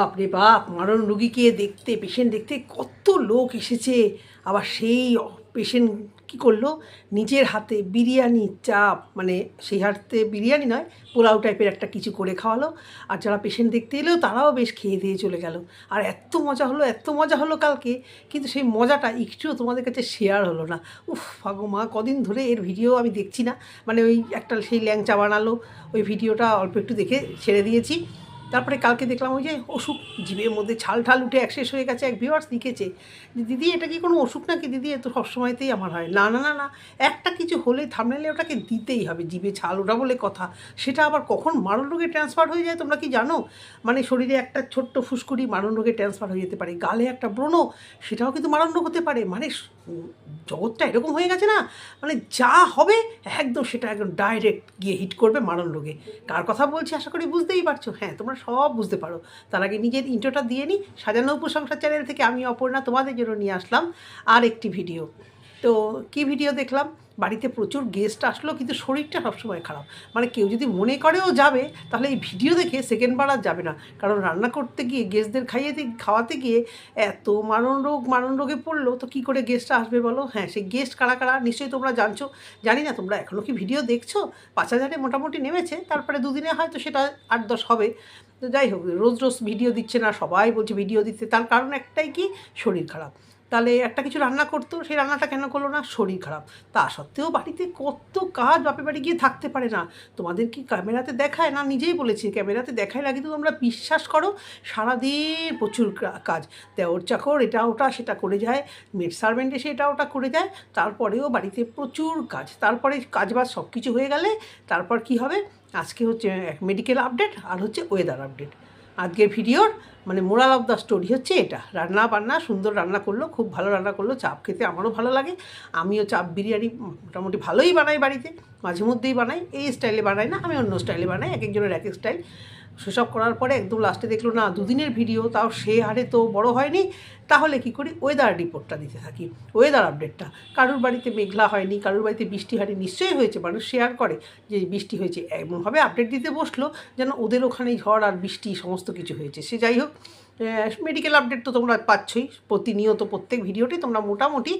বাপরে বাপ, মারণ রুগীকে দেখতে পেশেন্ট দেখতে কত লোক এসেছে। আবার সেই পেশেন্ট কী করল? নিজের হাতে বিরিয়ানি চাপ মানে সেই হাতে বিরিয়ানি নয়, পোলাও টাইপের একটা কিছু করে খাওয়ালো। আর যারা পেশেন্ট দেখতে এলেও তারাও বেশ খেয়ে দিয়ে চলে গেল। আর এত মজা হলো, এত মজা হলো কালকে, কিন্তু সেই মজাটা একটুও তোমাদের কাছে শেয়ার হলো না। উফ মা কদিন ধরে এর ভিডিও আমি দেখছি না। মানে ওই একটা সেই ল্যাংচা বানালো, ওই ভিডিওটা অল্প একটু দেখে ছেড়ে দিয়েছি। তারপরে কালকে দেখলাম ওই যে অসুখ জীবের মধ্যে ছাল ঠাল উঠে একশেষ হয়ে গেছে, এক ভিউয়ার্স লিখেছে দিদি, এটা কি কোনো অসুখ নাকি? দিদি, এ তো সবসময়তেই আমার হয়। না না না না, একটা কিছু হলে থামলে ওটাকে দিতেই হবে, জিভে ছাল ওটা বলে কথা। সেটা আবার কখন মারণ রোগে ট্রান্সফার হয়ে যায় তোমরা কি জানো? মানে শরীরে একটা ছোট্ট ফুসকুড়ি মারণ রোগে ট্রান্সফার হয়ে যেতে পারে, গালে একটা ব্রণ, সেটাও কিন্তু মারণ রোগ হতে পারে। মানে জগৎটা এরকম হয়ে গেছে না মানে যা হবে একদম সেটা একদম ডাইরেক্ট গিয়ে হিট করবে মারণ রোগে কার কথা বলছি আশা করি বুঝতেই পারছ। হ্যাঁ তোমরা সব বুঝতে পারো। তার আগে নিজের ইন্টোটা দিয়ে নিই সাজানো উপসংসার চ্যানেল থেকে আমি অপর্ণা তোমাদের জন্য নিয়ে আসলাম আর একটি ভিডিও তো কি ভিডিও দেখলাম? বাড়িতে প্রচুর গেস্ট আসলো, কিন্তু শরীরটা সবসময় খারাপ। মানে কেউ যদি মনে করেও যাবে, তাহলে এই ভিডিও দেখে সেকেন্ডবার আর যাবে না। কারণ রান্না করতে গিয়ে গেস্টদের খাইয়ে খাওয়াতে গিয়ে এত মারণ রোগ, মারণ রোগে পড়ল, তো কী করে গেস্টটা আসবে বলো? হ্যাঁ সেই গেস্ট কারা কারা, নিশ্চয়ই তোমরা জানছো। জানি না, তোমরা এখনও কি ভিডিও দেখছ? পাঁচ হাজারে মোটামুটি নেমেছে, তারপরে দুদিনে হয়তো সেটা আট দশ হবে। তো যাই হোক, রোজ রোজ ভিডিও দিচ্ছে না, সবাই বলছে ভিডিও দিচ্ছে। তার কারণ একটাই কি? শরীর খারাপ। তাহলে একটা কিছু রান্না করতো, সেই রান্নাটা কেন করল না? শরীর খারাপ। তা সত্ত্বেও বাড়িতে কত কাজ বাপের বাড়ি গিয়ে থাকতে পারে না। তোমাদের কি ক্যামেরাতে দেখায়? না, নিজেই বলেছি, ক্যামেরাতে দেখায় না কিন্তু তোমরা বিশ্বাস করো, সারাদিন প্রচুর কাজ। দেওর চাকর, এটা ওটা, সেটা করে যায় মেড সার্ভেন্ট এসে এটা ওটা করে যায় তারপরেও বাড়িতে প্রচুর কাজ। তারপরে কাজ বাজ সব কিছু হয়ে গেলে, তারপর কি হবে? আজকে হচ্ছে মেডিকেল আপডেট আর হচ্ছে ওয়েদার আপডেট আজকের ভিডিওর মানে মোরাল অফ দ্য স্টোরি হচ্ছে এটা। রান্না বান্না, সুন্দর রান্না করল, খুব ভালো রান্না করল, চাপ খেতে আমারও ভালো লাগে। আমিও চাপ বিরিয়ানি মোটামুটি ভালোই বানাই বাড়িতে মাঝে মধ্যেই বানাই, এই স্টাইলে বানাই না, আমি অন্য স্টাইলে বানাই, এক একজনের এক স্টাইল। সেসব করার পরে একদম লাস্টে দেখল, না, দুদিনের ভিডিও, তাও সে হারে তো বড় হয়নি। তাহলে কি করি? ওয়েদার রিপোর্টটা দিতে থাকি ওয়েদার আপডেটটা কারুর বাড়িতে মেঘলা হয়নি, কারুর বাড়িতে বৃষ্টি হয়নি নিশ্চয়ই হয়েছে, মানুষ শেয়ার করে যে বৃষ্টি হয়েছে। এমনভাবে আপডেট দিতে বসল, যেন ওদের ওখানেই ঝড় আর বৃষ্টি সমস্ত কিছু হয়েছে। সে যাই হোক মেডিকেল আপডেট তো তোমরা পাচ্ছই। প্রতিনিয়ত প্রত্যেক ভিডিওটি তোমরা মোটামুটি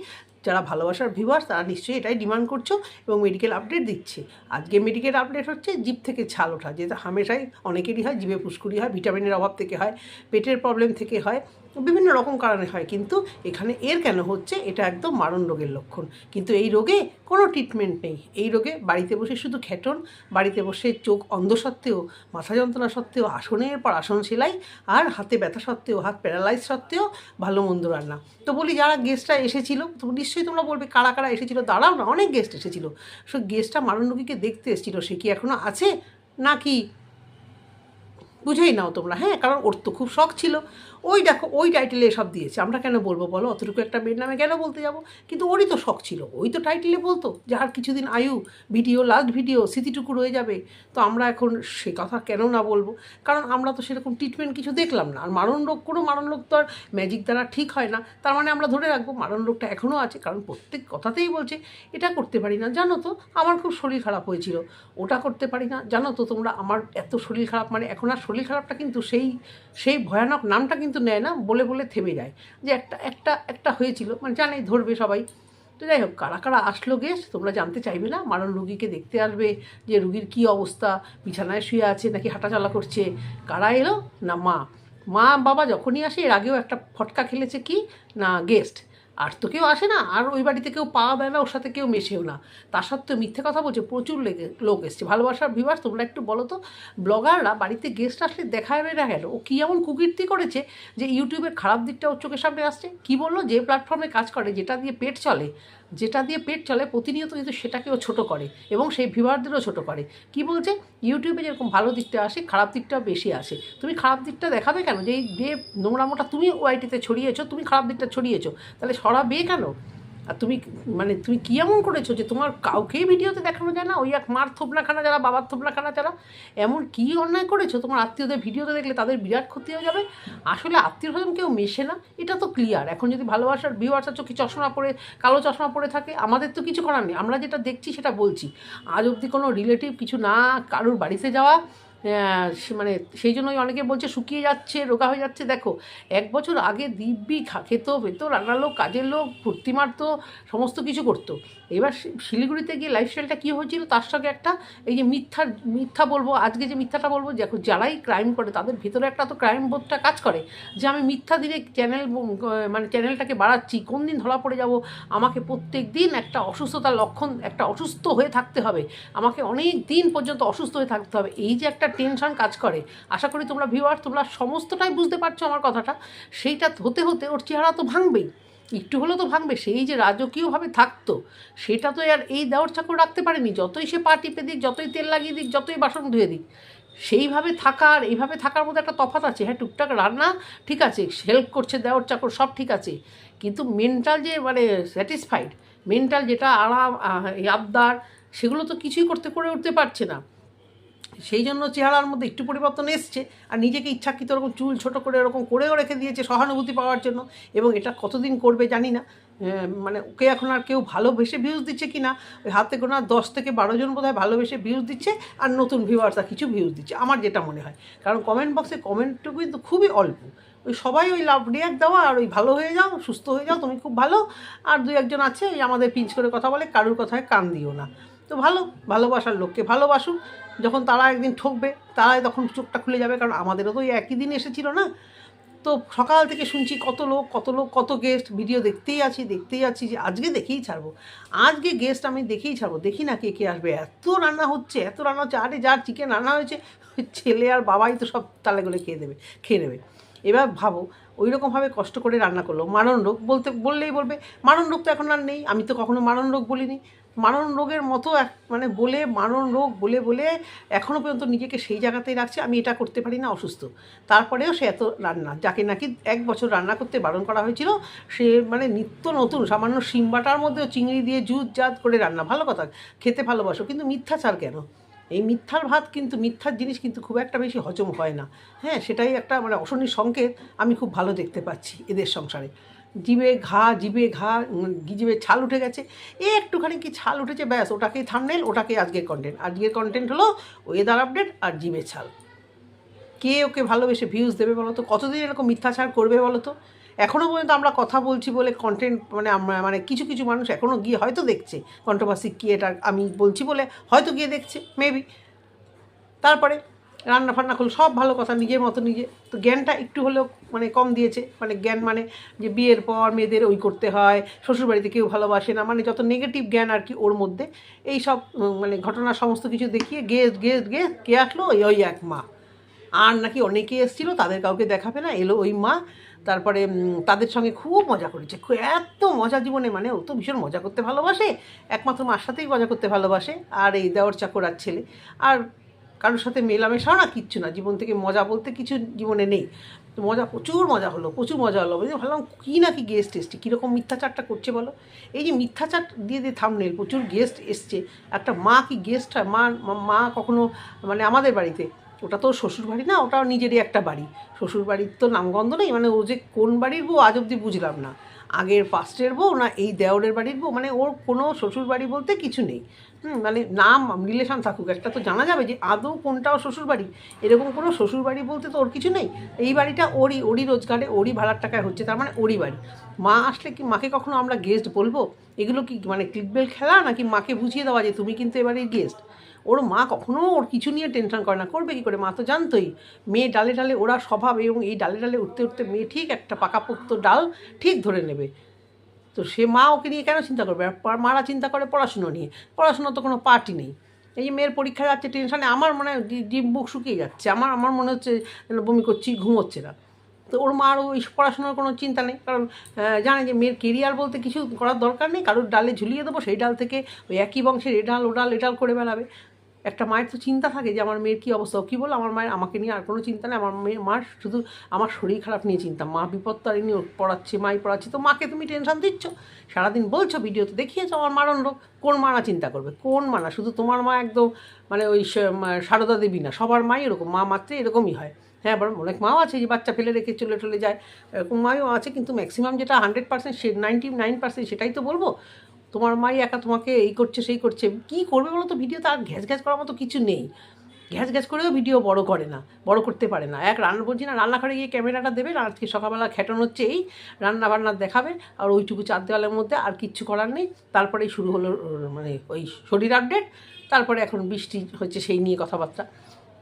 যারা ভালোবাসার ভিউয়ার্স তারা নিশ্চয়ই এটাই ডিমান্ড করছ এবং মেডিকেল আপডেট দিচ্ছে। আজকে মেডিকেল আপডেট হচ্ছে জিভ থেকে ছাল ওঠা, যেটা হামেশাই অনেকেরই হয়, জিভে পুষ্করি হয় ভিটামিনের অভাব থেকে হয়, পেটের প্রবলেম থেকে হয়। বিভিন্ন রকম কারণে হয়। কিন্তু এখানে এর কেন হচ্ছে? এটা একদম মারণ রোগের লক্ষণ। কিন্তু এই রোগে কোনো ট্রিটমেন্ট নেই। এই রোগে বাড়িতে বসে শুধু খেটন, বাড়িতে বসে চোখ অন্ধ সত্ত্বেও, মাথা যন্ত্রণা সত্ত্বেও আসনের পর আসন সেলাই, আর হাতে ব্যথা সত্ত্বেও, হাত প্যারালাইজ সত্ত্বেও ভালো মন্দ রান্না। তো বলি যারা গেস্টরা এসেছিল, তো নিশ্চয়ই তোমরা বলবে, কারা কারা এসেছিল? দাঁড়াও না, অনেক গেস্ট এসেছিল। সো গেস্টটা মারণ রোগীকে দেখতে এসেছিল। সে কি এখনও আছে? নাকি বুঝেই নাও তোমরা হ্যাঁ? কারণ ওর তো খুব শখ ছিল। ওই দেখো, ওই টাইটেলে এসব দিয়েছে। আমরা কেন বলব বলো? অতটুকু একটা মেয়ের নামে কেন বলতে যাব? কিন্তু ওরই তো শখ ছিল। ওই তো টাইটেলে বলতো যে আর কিছুদিন আয়ু ভিডিও লাস্ট ভিডিও স্মৃতিটুকু রয়ে যাবে। তো আমরা এখন সে কথা কেন না বলব? কারণ আমরা তো সেরকম ট্রিটমেন্ট কিছু দেখলাম না। আর মারণ রোগ কোনো মারণ রোগ তো আর ম্যাজিক দ্বারা ঠিক হয় না। তার মানে আমরা ধরে রাখব মারণ রোগটা এখনও আছে। কারণ প্রত্যেক কথাতেই বলছে, এটা করতে পারি না। জানো তো, আমার খুব শরীর খারাপ হয়েছিল। ওটা করতে পারি না। জানো তো তোমরা, আমার এত শরীর খারাপ মানে এখন আর শরীর খারাপটা কিন্তু সেই সেই ভয়ানক নামটা কিন্তু নেয় না, বলে বলে থেমে যায়। যে একটা একটা একটা হয়েছিল মানে জানেই, ধরবে সবাই। তো যাই হোক, কারা কারা আসলো গেস্ট তোমরা জানতে চাইবে না, মারণ রুগীকে দেখতে আসবে যে রুগীর কী অবস্থা, বিছানায় শুয়ে আছে, নাকি হাঁটাচলা করছে, কারা এলো, না মা? মা, বাবা যখনই আসে, এর আগেও একটা ফটকা খেলেছে কি? না গেস্ট আর তো কেউ আসে না, আর ওই বাড়িতে কেউ পাওয়া না, ওর সাথে কেউ মেশেও না। তার সত্ত্বেও মিথ্যে কথা বলছে, প্রচুর লেগে, লোক এসছে। ভালোবাসার ভিভার্স তোমরা একটু বলো তো ব্লগাররা বাড়িতে গেস্ট আসলে দেখা যাবে না? গেল ও কী এমন কুকীর্তি করেছে যে ইউটিউবের খারাপ দিকটা ওর চোখের সামনে আসছে? কী বলল? যে প্ল্যাটফর্মে কাজ করে, যেটা দিয়ে পেট চলে যেটা দিয়ে পেট চলে প্রতিনিয়ত কিন্তু সেটাকেও ছোট করে এবং সেই ভিভারদেরও ছোট করে। কি বলছে? ইউটিউবে যেরকম ভালো দিকটা আসে, খারাপ দিকটাও বেশি আসে। তুমি খারাপ দিকটা দেখাবে কেন? যে নোংরামোটা তুমি ওআইটিতে ছড়িয়েছো, তুমি খারাপ দিকটা ছড়িয়েছো। তাহলে সরাবে কেন? আর তুমি মানে তুমি কী এমন করেছ যে তোমার কাউকেই ভিডিওতে দেখানো যায় না? ওই এক মার থোপলাখানা যারা, বাবার থোপলাখানা যারা, এমন কী অন্যায় করেছ? তোমার আত্মীয়দের ভিডিওতে দেখলে তাদের বিরাট ক্ষতি হয়ে যাবে। আসলে আত্মীয় স্বজন কেউ মেশে না। এটা তো ক্লিয়ার এখন যদি ভালোবাসার ভিউয়ার্সার চোখে চশমা পরে, কালো চশমা পরে থাকে? আমাদের তো কিছু করার নেই। আমরা যেটা দেখছি, সেটা বলছি। আজ অবধি কোনো রিলেটিভ কিছু না, কারোর বাড়িতে যাওয়া মানে সেই জন্যই অনেকে বলছে শুকিয়ে যাচ্ছে, রোগা হয়ে যাচ্ছে। দেখো, এক বছর আগে দিব্যি খেতো, পেতো রান্নার লোক, কাজের লোক ফুর্তি মারতো, সমস্ত কিছু করতো। এবার শিলিগুড়িতে গিয়ে লাইফস্টাইলটা কী হয়েছিল তার সঙ্গে একটা এই যে মিথ্যার, মিথ্যা বলব, আজকে যে মিথ্যাটা বলব, দেখো, যারাই ক্রাইম করে, তাদের ভিতরে একটা তো ক্রাইম বোধটা কাজ করে। যে আমি মিথ্যা দিনে চ্যানেল মানে চ্যানেলটাকে বাড়াচ্ছি, কোন দিন ধরা পড়ে যাব, আমাকে প্রত্যেক দিন একটা অসুস্থতার লক্ষণ, একটা অসুস্থ হয়ে থাকতে হবে। আমাকে অনেক দিন পর্যন্ত অসুস্থ হয়ে থাকতে হবে। এই যে একটা টেনশন কাজ করে। আশা করি তোমরা ভিউয়ার তোমরা সমস্তটাই বুঝতে পারছ আমার কথাটা। সেইটা হতে হতে ওর চেহারা তো ভাঙবেই। একটু হলেও তো ভাঙবে। সেই যে রাজকীয়ভাবে থাকতো, সেটা তো আর এই দেওয়ার চাকর রাখতে পারেনি। যতই সে পা টিপে দিক, যতই তেল লাগিয়ে দিক, যতই বাসন ধুয়ে দিক, সেইভাবে থাকা আর এইভাবে থাকার মধ্যে একটা তফাৎ আছে। হ্যাঁ টুকটাক রান্না ঠিক আছে হেল্প করছে দেওয়ার চাকর, সব ঠিক আছে। কিন্তু মেন্টাল যে মানে স্যাটিসফাইড মেন্টাল যেটা আরাম আবদার, সেগুলো তো কিছুই করতে করে উঠতে পারছে না। সেই জন্য চেহারার মধ্যে একটু পরিবর্তন এসছে, আর নিজেকে ইচ্ছাকৃত ওরকম চুল ছোট করে এরকম করেও রেখে দিয়েছে সহানুভূতি পাওয়ার জন্য। এবং এটা কতদিন করবে জানি না। মানে ওকে এখন আর কেউ ভালোবেসে ভিউজ দিচ্ছে কি না? ওই হাতে গোনা দশ থেকে বারো জন বোধহয় ভালোবেসে ভিউজ দিচ্ছে, আর নতুন ভিউয়ার্সরা কিছু ভিউজ দিচ্ছে। আমার যেটা মনে হয়, কারণ কমেন্ট বক্সে কমেন্টটুকু কিন্তু খুবই অল্প। ওই সবাই ওই লাভ রিয়াক্ট দেওয়া আর ওই ভালো হয়ে যাও, সুস্থ হয়ে যাও, তুমি খুব ভালো। আর দুই একজন আছে, ওই আমাদের পিঞ্চ করে কথা বলে, কারুর কথায় কান দিও না। তো ভালো, ভালোবাসার লোককে ভালোবাসুক। যখন তারা একদিন ঠকবে, তারাই তখন চোখটা খুলে যাবে, কারণ আমাদেরও তো একই দিন এসেছিল না। তো সকাল থেকে শুনছি কত লোক কত লোক, কত গেস্ট ভিডিও দেখতেই আছি দেখতেই আছি যে আজকে দেখেই ছাড়বো। আজকে গেস্ট আমি দেখেই ছাড়বো, দেখি না কে কে আসবে। এত রান্না হচ্ছে, এত রান্না হচ্ছে, আরে যার চিকেন রান্না হয়েছে, ছেলে আর বাবাই তো সব তালেগুলো খেয়ে দেবে, খেয়ে নেবে। এবার ভাবো ওই রকমভাবে কষ্ট করে রান্না করল। মারণ রোগ বলতে, বললেই বলবে মারণ রোগ তো এখন আর নেই, আমি তো কখনো মারণ রোগ বলিনি। মারণ রোগের মতো এক মানে বলে, মারণ রোগ বলে বলে এখনও পর্যন্ত নিজেকে সেই জায়গাতেই রাখছে। আমি এটা করতে পারি না, অসুস্থ। তারপরেও সে এত রান্না, যাকে নাকি এক বছর রান্না করতে বারণ করা হয়েছিল, সে মানে নিত্য নতুন, সামান্য শিমবাটার মধ্যেও চিংড়ি দিয়ে জুত জাত করে রান্না। ভালো কথা, খেতে ভালোবাসো, কিন্তু মিথ্যা মিথ্যাচার কেন? এই মিথ্যার ভাত কিন্তু, মিথ্যার জিনিস কিন্তু খুব একটা বেশি হজম হয় না। হ্যাঁ সেটাই একটা মানে অশনির সংকেত, আমি খুব ভালো দেখতে পাচ্ছি এদের সংসারে। জিভে ঘা জিভে ঘা জিভে ছাল উঠে গেছে। এ একটুখানি কি ছাল উঠেছে? ব্যাস, ওটাকেই থামনেল, ওটাকেই আজকের কন্টেন্ট আজকের কন্টেন্ট হলো ওয়েদার আপডেট আর জিভে ছাল। কে ওকে ভালোবেসে ভিউজ দেবে বলো তো কতদিন এরকম মিথ্যাচার করবে বলো তো এখনও পর্যন্ত আমরা কথা বলছি বলে কন্টেন্ট মানে আমরা মানে কিছু কিছু মানুষ এখনও গিয়ে হয়তো দেখছে। কন্ট্রোভার্সি কি এটা আমি বলছি বলে হয়তো গিয়ে দেখছে মেবি তারপরে রান্না ফান্না করল সব ভালো কথা নিজের মতো নিজে। তো জ্ঞানটা একটু হলেও মানে কম দিয়েছে। মানে জ্ঞান মানে যে বিয়ের পর মেয়েদের ওই করতে হয়, শ্বশুরবাড়িতে কেউ ভালোবাসে না। মানে যত নেগেটিভ জ্ঞান আর কি ওর মধ্যে, এই সব মানে ঘটনা সমস্ত কিছু দেখিয়ে গেস্ট গেস্ট গেস্ট কে আসলো? ওই ওই এক মা। আর নাকি অনেকে এসেছিল, তাদের কাউকে দেখাবে না, এলো ওই মা। তারপরে তাদের সঙ্গে খুব মজা করেছে। এত মজা জীবনে। মানে ও তো ভীষণ মজা করতে ভালোবাসে। একমাত্র মার সাথেই মজা করতে ভালোবাসে। আর এই দেওয়ার চাকর আর ছেলে। আর কারোর সাথে মেলামেশাও না, কিচ্ছু না। জীবন থেকে মজা বলতে কিছু জীবনে নেই। তো মজা, প্রচুর মজা হলো, প্রচুর মজা হলো। বুঝলি ভাবলাম, কী না কি গেস্ট এসছে? কীরকম মিথ্যাচারটা করছে বলো? এই যে মিথ্যাচার দিয়ে দিয়ে থামনেল প্রচুর গেস্ট এসছে। একটা মা কি গেস্ট হয়? মা মা কখনো মানে আমাদের বাড়িতে, ওটা তো শ্বশুর বাড়ি না, ওটাও নিজেরই একটা বাড়ি। শ্বশুর বাড়ির তো নামগন্ধ নেই মানে ও যে কোন বাড়ির বউ আজ অব্দি বুঝলাম না। আগের পাস্টের বউ না এই দেওরের বাড়ির বউ? মানে ওর কোনো শ্বশুর বাড়ি বলতে কিছু নেই। হুম মানে নাম, রিলেশন থাকুক, একটা তো জানা যাবে যে আদৌ কোনটাও শ্বশুর বাড়ি। এরকম কোনো শ্বশুর বাড়ি বলতে তো ওর কিছু নেই। এই বাড়িটা ওরই ওরই রোজগারে, ওরই ভাড়ার টাকায় হচ্ছে, তার মানে ওরই বাড়ি। মা আসলে কি, মাকে কখনো আমরা গেস্ট বলব? এগুলো কি মানে ক্লিকবেল খেলা নাকি মাকে বুঝিয়ে দেওয়া যে তুমি কিন্তু এবারের গেস্ট ওর মা কখনো ওর কিছু নিয়ে টেনশন করে না, করবে কী করে? মা তো জানতোই। মেয়ে ডালে ডালে ওরা স্বভাব এবং এই ডালে ডালে উঠতে উঠতে মেয়ে ঠিক একটা পাকাপোক্ত ডাল ঠিক ধরে নেবে। তো সে মা ওকে নিয়ে কেন চিন্তা করবে? আর মারা চিন্তা করে পড়াশুনো নিয়ে। পড়াশুনো তো কোনো পার্টি নেই। এই যে মেয়ের পরীক্ষা যাচ্ছে টেনশনে আমার মনে হয় ডিম বুক শুকিয়ে যাচ্ছে। আমার আমার মনে হচ্ছে যেন বমি করছি, ঘুমোচ্ছে না। তো ওর মার ওই পড়াশোনার কোনো চিন্তা নেই। কারণ জানে যে মেয়ের কেরিয়ার বলতে কিছু করার দরকার নেই। কারোর ডালে ঝুলিয়ে দেবো, সেই ডাল থেকে ওই একই বংশের এ ডাল, ও ডাল, এ ডাল করে বেড়াবে। একটা মায়ের তো চিন্তা থাকে যে আমার মেয়ের কী অবস্থা কী বলো আমার মায়ের, আমাকে নিয়ে আর কোনো চিন্তা নেই, আমার মেয়ে, মার শুধু আমার শরীর খারাপ নিয়ে চিন্তা। মা বিপদ তো ওর পড়াচ্ছে, মাই পড়াচ্ছে, তো মাকে তুমি টেনশন দিচ্ছ? সারাদিন বলছো ভিডিওতে দেখিয়েছো আমার মারণ রোগ। কোন মানা চিন্তা করবে? কোন মানা শুধু তোমার মা একদম মানে ওই সারদা দেবী না, সবার মাই এরকম, মা মাত্রে এরকমই হয়। হ্যাঁ বরং অনেক মাও আছে যে বাচ্চা ফেলে রেখে চলে চলে যায়। এরকম মাও আছে, কিন্তু ম্যাক্সিমাম যেটা হান্ড্রেড পার্সেন্ট সে নাইনটি নাইন পার্সেন্ট সেটাই তো বলব। তোমার মাই একা তোমাকে এই করছে, সেই করছে। কি করবে বলো তো? ভিডিওতে আর ঘ্যাস ঘ্যাস করার মতো কিছু নেই। ঘ্যাস ঘ্যাস করেও ভিডিও বড় করে না, বড় করতে পারে না। এক রান্না বলছি না, রান্নাঘরে গিয়ে ক্যামেরাটা দেবে আজকে সকালবেলা খেটানো হচ্ছে এই রান্না বান্না দেখাবে, আর ওইটুকু চার দেওয়ালের মধ্যে আর কিচ্ছু করার নেই। তারপরেই শুরু হলো মানে ওই শরীর আপডেট তারপরে এখন বৃষ্টি হচ্ছে সেই নিয়ে কথাবার্তা।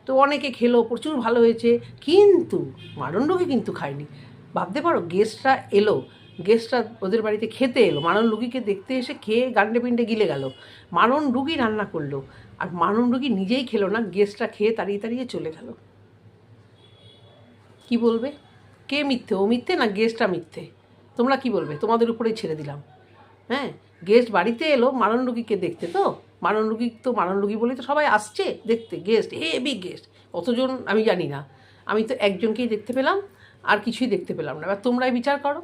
তো অনেকে খেলো, প্রচুর ভালো হয়েছে, কিন্তু মারণ্ডকে কিন্তু খায়নি। ভাবতে পারো গেস্টরা এলো গেস্টরা ওদের বাড়িতে খেতে এলো। মারণ রুগীকে দেখতে এসে খেয়ে গান্ডে পিণ্ডে গিলে গেল। মারণ রুগী রান্না করল আর মারণ রুগী নিজেই খেলো না গেস্টরা খেয়ে তাড়িয়ে তাড়িয়ে চলে গেল। কি বলবে? কে মিথ্যে? ও মিথ্যে না গেস্টটা মিথ্যে? তোমরা কি বলবে? তোমাদের উপরেই ছেড়ে দিলাম। হ্যাঁ গেস্ট বাড়িতে এলো মারণ রুগীকে দেখতে তো? মারণ রুগী তো মারণ রুগী বলেই তো সবাই আসছে দেখতে। গেস্ট হেভি গেস্ট কতজন আমি জানি না। আমি তো একজনকেই দেখতে পেলাম, আর কিছুই দেখতে পেলাম না। এবার তোমরাই বিচার করো।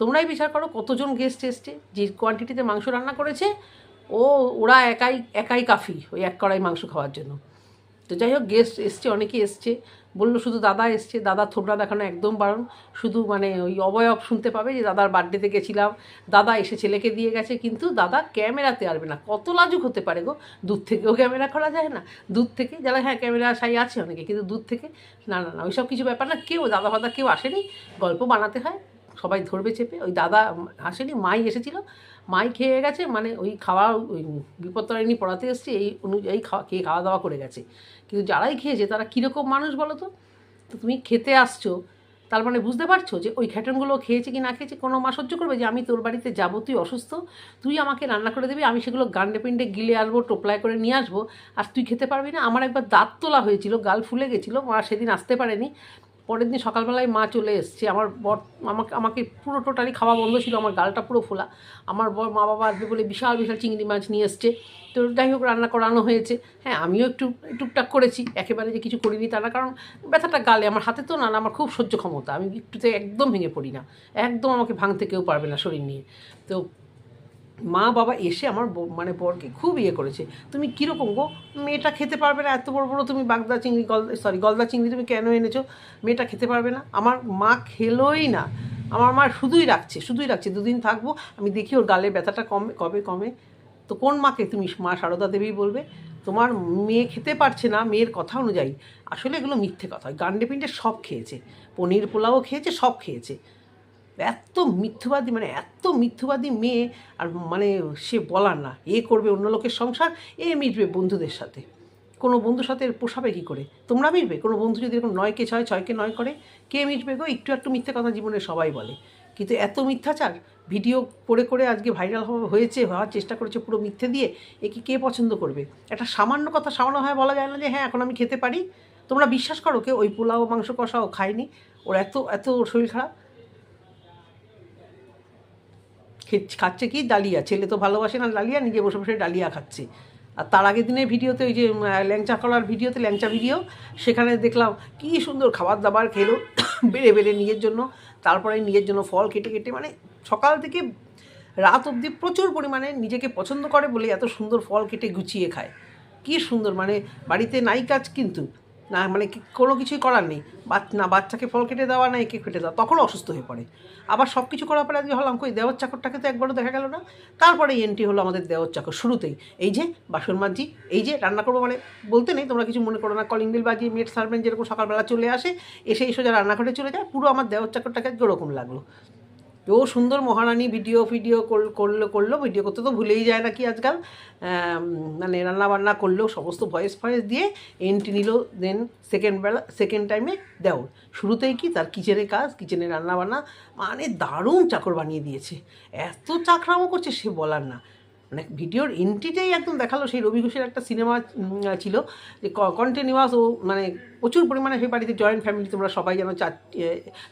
তোমরাই বিচার করো কতজন গেস্ট এসছে, যে কোয়ান্টিটিতে মাংস রান্না করেছে, ও, ওরা একাই একাই কাফি, ওই এক কড়াই মাংস খাওয়ার জন্য। তো যাই হোক গেস্ট এসছে, অনেকেই এসছে। বলল শুধু দাদা এসছে, দাদা থোবড়া দেখানো একদম বারণ। শুধু মানে ওই অবয়ব শুনতে পাবে যে দাদার বার্থডেতে গেছিলাম। দাদা এসে ছেলেকে দিয়ে গেছে, কিন্তু দাদা ক্যামেরাতে আসবে না। কত লাজুক হতে পারে গো? দূর থেকেও ক্যামেরা করা যায় না। দূর থেকে যারা হ্যাঁ ক্যামেরা সাই আছে অনেকে, কিন্তু দূর থেকে না না না, ওইসব কিছু ব্যাপার না। কেউ দাদা ফাদা কেউ আসেনি। গল্প বানাতে হয়। সবাই ধরবে চেপে। ওই দাদা আসেনি, মাই এসেছিল। মাই খেয়ে গেছে মানে ওই খাওয়া, ওই বিপত্তারিণী পড়াতে এসছে, এই অনুযায়ী খাওয়া, খেয়ে খাওয়া দাওয়া করে গেছে। কিন্তু যারাই খেয়েছে, তারা কীরকম মানুষ বলো তো? তো তুমি খেতে আসছো, তার মানে বুঝতে পারছ যে ওই খ্যাটনগুলো খেয়েছে কি না খেয়েছে, কোনো মা সহ্য করবে যে আমি তোর বাড়িতে যাব, তুই অসুস্থ, তুই আমাকে রান্না করে দিবি, আমি সেগুলো গান্ডে পিন্ডে গিলে আসব টোপলায় করে নিয়ে আসব, আর তুই খেতে পারবি না। আমার একবার দাঁত তোলা হয়েছিল, গাল ফুলে গেছিল, মা সেদিন আসতে পারেনি। পরের দিন সকালবেলায় মা চলে এসছে। আমার বর, আমাকে আমাকে পুরো টোটালি খাওয়া বন্ধ ছিল, আমার গালটা পুরো ফোলা। আমার বর, মা বাবা আসবে বলে বিশাল বিশাল চিংড়ি মাছ নিয়ে এসছে। তো যাই হোক, রান্না করানো হয়েছে। হ্যাঁ আমিও একটু টুকটাক করেছি। একেবারে যে কিছু করিনি তা না, কারণ ব্যথাটা গালে। আমার হাতে তো না, আমার খুব সহ্য ক্ষমতা। আমি একটুতে একদম ভেঙে পড়ি না। একদম আমাকে ভাঙতে কেউ পারবে না শরীর নিয়ে। তো মা বাবা এসে আমার মানে বরকে খুব ইয়ে করেছে। তুমি কীরকম গো? মেয়েটা খেতে পারবে না, এত বড় বড় তুমি বাগদা চিংড়ি, গল সরি গলদা চিংড়ি তুমি কেন এনেছো? মেয়েটা খেতে পারবে না। আমার মা খেলোই না। আমার মা শুধুই রাখছে শুধুই রাখছে। দুদিন থাকব, আমি দেখি ওর গালে ব্যথাটা কমে, কবে কমে। তো কোন মাকে তুমি মা সারদা দেবী বলবে? তোমার মেয়ে খেতে পারছে না, মেয়ের কথা অনুযায়ী। আসলে এগুলো মিথ্যে কথা। হয় গান্ডে পিন্ডে সব খেয়েছে। পনির পোলাও খেয়েছে, সব খেয়েছে। এত মিথ্যবাদী মানে এত মিথ্যবাদী মেয়ে, আর মানে সে বলার না। এ করবে অন্য লোকের সংসার, এ মিটবে বন্ধুদের সাথে। কোনো বন্ধুর সাথে পোষাবে কী করে? তোমরা মিটবে? কোনো বন্ধু যদি এরকম নয়কে ছয়, ছয়কে নয় করে, কে মিটবে গো? একটু একটু মিথ্যে কথা জীবনে সবাই বলে। কিন্তু এত মিথ্যাচার, ভিডিও করে করে আজকে ভাইরাল হয়েছে, হওয়ার চেষ্টা করেছে পুরো মিথ্যে দিয়ে একে কে পছন্দ করবে? একটা সামান্য কথা সামান্য হয় বলা যায় না যে হ্যাঁ এখন আমি খেতে পারি। তোমরা বিশ্বাস করো কে ওই পোলাও, মাংস কষাও খায়নি। ওর এত এত শরীর খারাপ। খাচ্ছে কি? ডালিয়া। ছেলে তো ভালোবাসে না ডালিয়া, নিজে বসে বসে ডালিয়া খাচ্ছে। আর তার আগের দিনের ভিডিওতে ওই যে ল্যাংচা করার ভিডিওতে, ল্যাংচা ভিডিও, সেখানে দেখলাম কি সুন্দর খাবার দাবার খেলো। বেড়ে বেড়ে নিজের জন্য, তারপরে নিজের জন্য ফল কেটে কেটে মানে সকাল থেকে রাত অবধি প্রচুর পরিমাণে নিজেকে পছন্দ করে বলে এত সুন্দর ফল কেটে গুছিয়ে খায়। কি সুন্দর মানে বাড়িতে নাই কাজ কিন্তু। না মানে কোনো কিছুই করার নেই। না, বাচ্চাকে ফল কেটে দেওয়া, না একে কেটে দেওয়া তখন অসুস্থ হয়ে পড়ে। আবার সব কিছু করার পরে আজকে হলাম কই, দেওয়ার চাকরটাকে তো একবারও দেখা গেল না। তারপরে এন্ট্রি হলো আমাদের দেওয়ার চাকর শুরুতেই। এই যে বাসন মাজি এই যে রান্না করব মানে বলতে নেই, তোমরা কিছু মনে করো না কলিং বিল বাজিয়ে মেট সার্ভেন্ট যেরকম সকালবেলা চলে আসে, এসে এই সোজা রান্নাঘরে চলে যায়, পুরো আমার দেওয়ার চাকরটাকে ওরকম লাগল। ও সুন্দর মহারানী ভিডিও ভিডিও করল করল, ভিডিও করতে তো ভুলেই যায় নাকি আজকাল। মানে রান্না বান্না করল, সমস্ত ভয়েস ফয়েস দিয়ে এন্ট্রি নিল দেন সেকেন্ড বেলা সেকেন্ড টাইমে দেও। শুরুতেই কি তার কিচেনে কাজ কিচেনে রান্না বান্না মানে দারুণ চাকর বানিয়ে দিয়েছে। এত চাকরামো করছে, সে বলার না। মানে ভিডিওর এন্ট্রিটাই একদম দেখাল, সেই রবি ঘোষের একটা সিনেমা ছিল, যে কন্টিনিউয়াস ও মানে প্রচুর পরিমাণে সেই বাড়িতে জয়েন্ট ফ্যামিলি তোমরা সবাই যেন চার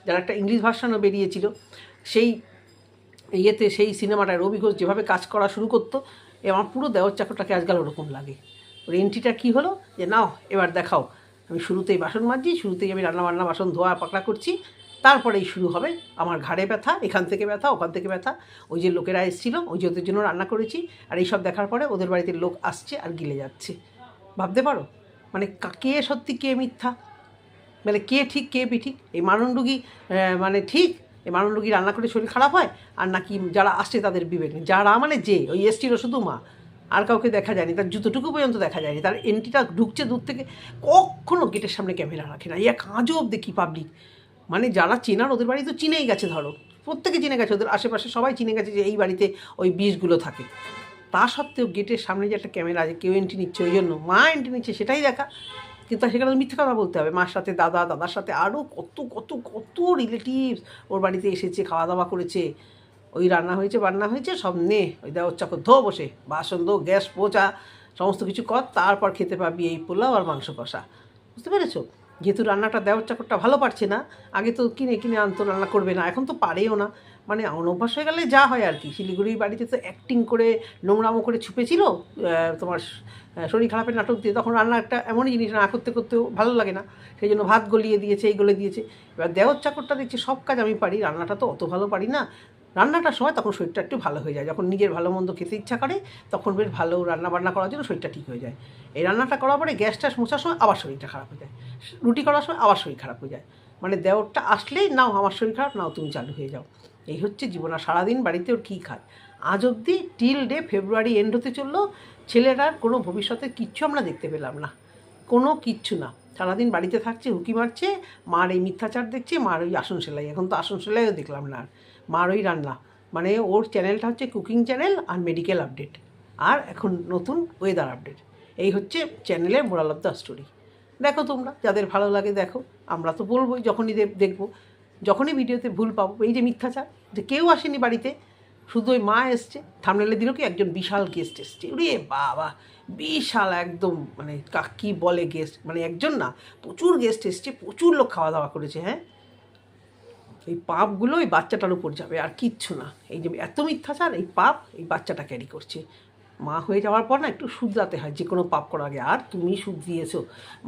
যার একটা ইংলিশ ভার্সানও বেরিয়েছিল। সেই ইয়েতে, সেই সিনেমাটায় রবি ঘোষ যেভাবে কাজ করা শুরু করতো, এ আমার পুরো দেওয়ার চাকরটাকে আজকাল ওরকম লাগে। ওর এন্ট্রিটা কী হলো? যে, নাও, এবার দেখাও। আমি শুরুতেই বাসন মাজছি শুরুতেই আমি রান্না বান্না বাসন ধোয়া, পাকড়া করছি। তারপরেই শুরু হবে আমার ঘাড়ে ব্যথা, এখান থেকে ব্যথা, ওখান থেকে ব্যথা। ওই যে লোকেরা এসেছিল, ওই যে ওদের জন্য রান্না করেছি। আর এইসব দেখার পরে ওদের বাড়িতে লোক আসছে আর গিলে যাচ্ছে। ভাবতে পারো? মানে কে সত্যি, কে মিথ্যা? মানে কে ঠিক কে ঠিক এই মানন্ডুগি মানে ঠিক এই মানন্ডুগি রান্না করে শরীর খারাপ হয়, আর নাকি যারা আসছে তাদের বিবেক নেই। যারা মানে যে, ওই এসছিল শুধু মা। আর কাউকে দেখা যায়নি, তার জুতোটুকু পর্যন্ত দেখা যায়নি। তার এন্ট্রিটা ঢুকছে দূর থেকে, কখনো গেটের সামনে ক্যামেরা রাখে না। এক আজব দেখি পাবলিক মানে যারা চেনার ওদের বাড়ি তো চিনেই গেছে, ধরো। প্রত্যেকে চিনে গেছে, ওদের আশেপাশে সবাই চিনে গেছে যে এই বাড়িতে ওই বিষগুলো থাকে। তা সত্ত্বেও গেটের সামনে যে একটা ক্যামেরা আছে, কেউ এন্ট্রি নিচ্ছে, ওই জন্য মা এন্ট্রি নিচ্ছে, সেটাই দেখা। কিন্তু সেখানে মিথ্যে কথা বলতে হবে। মার সাথে দাদা, দাদার সাথে আরও কত কত কত রিলেটিভস ওর বাড়িতে এসেছে খাওয়া দাওয়া করেছে। ওই রান্না হয়েছে, বান্না হয়েছে, সব নে। ওই দেওয়ার চাকর ধো বসে। বাসন ধো, গ্যাস, পোচা, সমস্ত কিছু কর, তারপর খেতে পাবি এই পোলাও আর মাংস কষা। বুঝতে পেরেছ? যেহেতু রান্নাটা দেওয়ার চাকরটা ভালো পারছে না, আগে তো কিনে কিনে আনতো, রান্না করবে না। এখন তো পারেও না। মানে অনভ্যাস হয়ে গেলে যা হয় আর কি। শিলিগুড়ির বাড়িতে তো অ্যাক্টিং করে, নোংরামো করে ছুপেছিল তোমার শরীর খারাপের নাটক দিয়ে তখন রান্না একটা এমনই জিনিস না করতে করতেও ভালো লাগে না। সেই জন্য ভাত গলিয়ে দিয়েছে, এই গলে দিয়েছে। এবার দেওয়ার চাকরটা দেখছি, সব কাজ আমি পারি, রান্নাটা তো অত ভালো পারি না। রান্নাটার সময় তখন শরীরটা একটু ভালো হয়ে যায়। যখন নিজের ভালো মন্দ খেতে ইচ্ছা করে, তখন বেশ ভালো রান্না বান্না করার জন্য শরীরটা ঠিক হয়ে যায়। এই রান্নাটা করার পরে গ্যাস ট্যাস মোছার সময় আবার শরীরটা খারাপ হয়ে যায়। রুটি করার সময় আবার শরীর খারাপ হয়ে যায়। মানে দেওরটা আসলেই নাও আমার শরীর খারাপ, নাও তুমি চালু হয়ে যাও। এই হচ্ছে জীবন, আর সারাদিন বাড়িতে ওর কী খায় আজ অবধি টিল ডে ফেব্রুয়ারি এন্ড হতে চলল ছেলেটার কোনো ভবিষ্যতে কিচ্ছু আমরা দেখতে পেলাম না। কোনো কিচ্ছু না। সারাদিন বাড়িতে থাকছে উকি মারছে, মার এই মিথ্যাচার দেখছে, মার ওই আসন সেলাই। এখন তো আসন সেলাইও দেখলাম না আর। মার ওই রান্না। মানে ওর চ্যানেলটা হচ্ছে কুকিং চ্যানেল আর মেডিকেল আপডেট আর এখন নতুন ওয়েদার আপডেট এই হচ্ছে চ্যানেলের মোরাল অফ দ্য স্টোরি। দেখো তোমরা, যাদের ভালো লাগে দেখো। আমরা তো বলবোই, যখনই দেখ- দেখব। যখনই ভিডিওতে ভুল পাবো, এই যে মিথ্যাচার, যে কেউ আসেনি বাড়িতে, শুধু ওই মা এসছে, থামনেলে দিল কি একজন বিশাল গেস্ট এসছে। রে বাবা, বিশাল একদম মানে কা- কি বলে গেস্ট মানে একজন না, প্রচুর গেস্ট এসছে, প্রচুর লোক খাওয়া দাওয়া করেছে হ্যাঁ? এই পাপগুলো ওই বাচ্চাটার উপর যাবে, আর কিচ্ছু না। এই যে এত মিথ্যাচার, এই পাপ এই বাচ্চাটা ক্যারি করছে। মা হয়ে যাওয়ার পর না একটু শুধরাতে হয় যে কোনো পাপ করার আগে। আর তুমি দিয়েছ।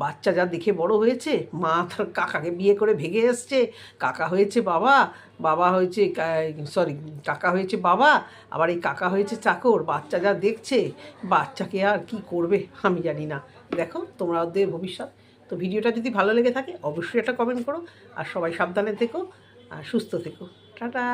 বাচ্চা যা দেখে বড় হয়েছে, মা তার কাকাকে বিয়ে করে ভেগে এসছে। কাকা হয়েছে বাবা বাবা হয়েছে সরি কাকা হয়েছে বাবা, আবার এই কাকা হয়েছে চাকর, বাচ্চা যা দেখছে, বাচ্চাকে আর কি করবে আমি জানি না। দেখো, তোমরা ওদের ভবিষ্যৎ। তো ভিডিওটা যদি ভালো লেগে থাকে, অবশ্যই একটা কমেন্ট করো। আর সবাই সাবধানে থেকো, আর সুস্থ থেকো। টাটা!